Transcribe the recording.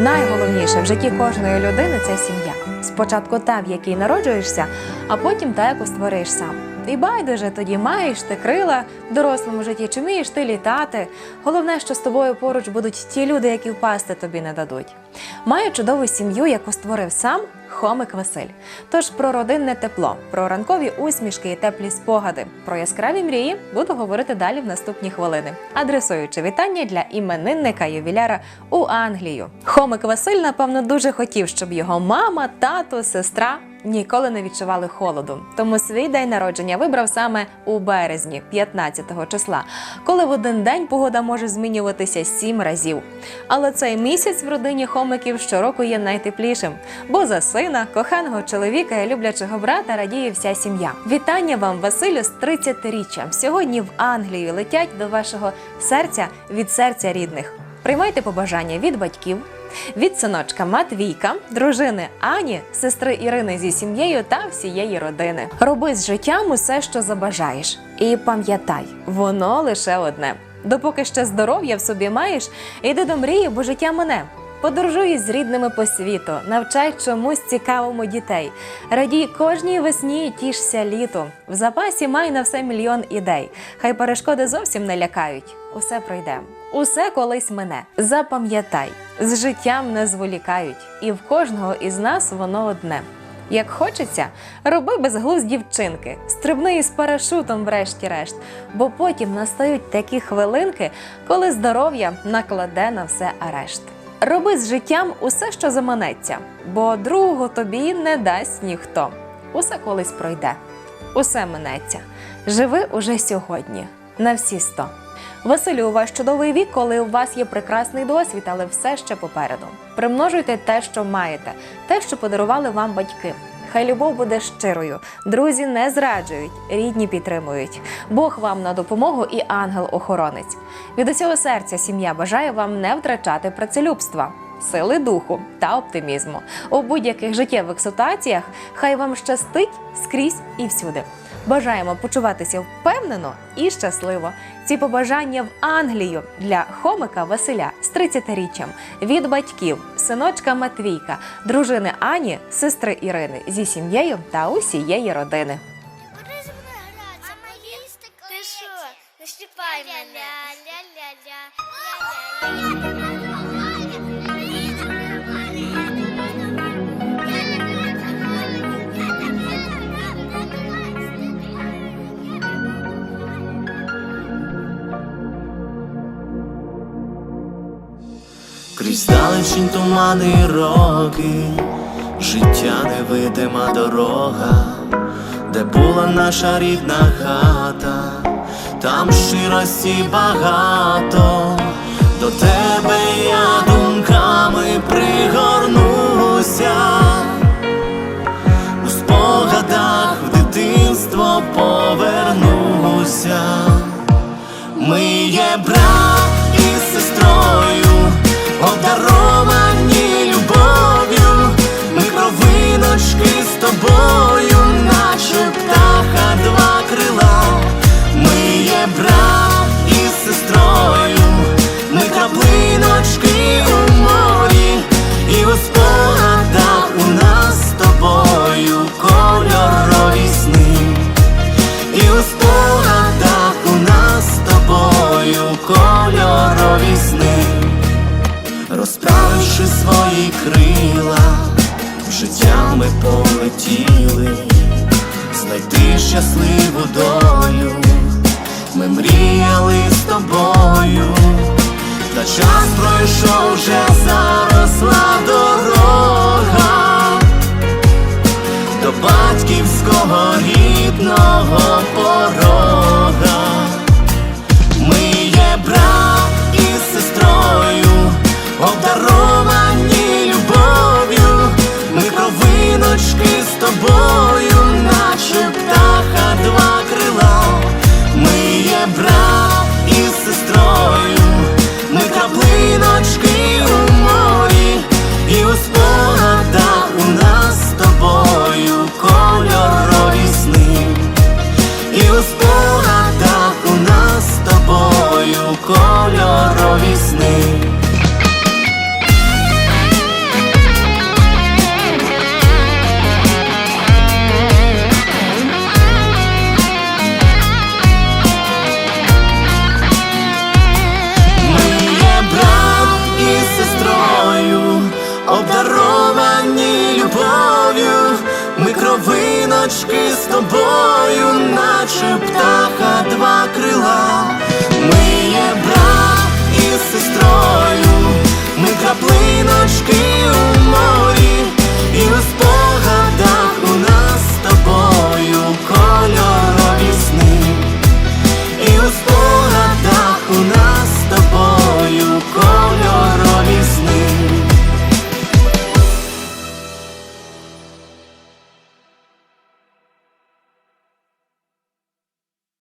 Найголовніше в житті кожної людини це сім'я. Спочатку та, в якій народжуєшся, а потім та, яку створиш сам. І байдуже тоді маєш ти крила в дорослому житті, чи вмієш ти літати. Головне, що з тобою поруч будуть ті люди, які впасти тобі не дадуть. Маю чудову сім'ю, яку створив сам Хомик Василь. Тож про родинне тепло, про ранкові усмішки і теплі спогади, про яскраві мрії буду говорити далі в наступні хвилини, адресуючи вітання для іменинника ювіляра у Англію. Хомик Василь, напевно, дуже хотів, щоб його мама, тато, сестра. Ніколи не відчували холоду, тому свій день народження вибрав саме у березні, 15-го числа, коли в один день погода може змінюватися сім разів. Але цей місяць в родині хомиків щороку є найтеплішим, бо за сина, коханого чоловіка і люблячого брата радіє вся сім'я. Вітання вам, Василю, з 30-річчям. Сьогодні в Англію летять до вашого серця від серця рідних. Приймайте побажання від батьків. Від синочка Матвійка, дружини Ані, сестри Ірини зі сім'єю та всієї родини. Роби з життям усе, що забажаєш, і пам'ятай, воно лише одне. Допоки ще здоров'я в собі маєш, іди до мрії, бо життя мене. Подорожуй з рідними по світу, навчай чомусь цікавому дітей. Радій кожній весні, і тішся літу. В запасі май на все мільйон ідей. Хай перешкоди зовсім не лякають. Усе пройде. Усе колись мене. Запам'ятай, з життям не зволікають, і в кожного із нас воно одне. Як хочеться, роби безглузді вчинки, стрибни із парашутом, врешті-решт, бо потім настають такі хвилинки, коли здоров'я накладе на все арешт. Роби з життям усе, що заманеться, бо другого тобі не дасть ніхто. Усе колись пройде, усе минеться. Живи уже сьогодні, на всі сто. Василю, у вас чудовий вік, коли у вас є прекрасний досвід, але все ще попереду. Примножуйте те, що маєте, те, що подарували вам батьки. Хай любов буде щирою, друзі не зраджують, рідні підтримують. Бог вам на допомогу і ангел-охоронець. Від усього серця сім'я бажає вам не втрачати працелюбства, сили духу та оптимізму. У будь-яких життєвих ситуаціях хай вам щастить скрізь і всюди. Бажаємо почуватися впевнено і щасливо. Ці побажання в Англію для хомика Василя з 30-річчям від батьків, синочка Матвійка, дружини Ані, сестри Ірини зі сім'єю та усієї родини. Куди зі мною Крізь далечінь тумани й роки, життя невидима дорога, де була наша рідна хата, там щирості багато, до тебе я думками пригорнуся, у спогадах в дитинство повернуся. Ми є брат життя ми полетіли, знайти щасливу долю, ми мріяли з тобою, та час пройшов вже заросла дорога. До батьківського рідного ночки з тобою, наче птаха, два крила, ми є брат із сестрою, ми краплиночки у морі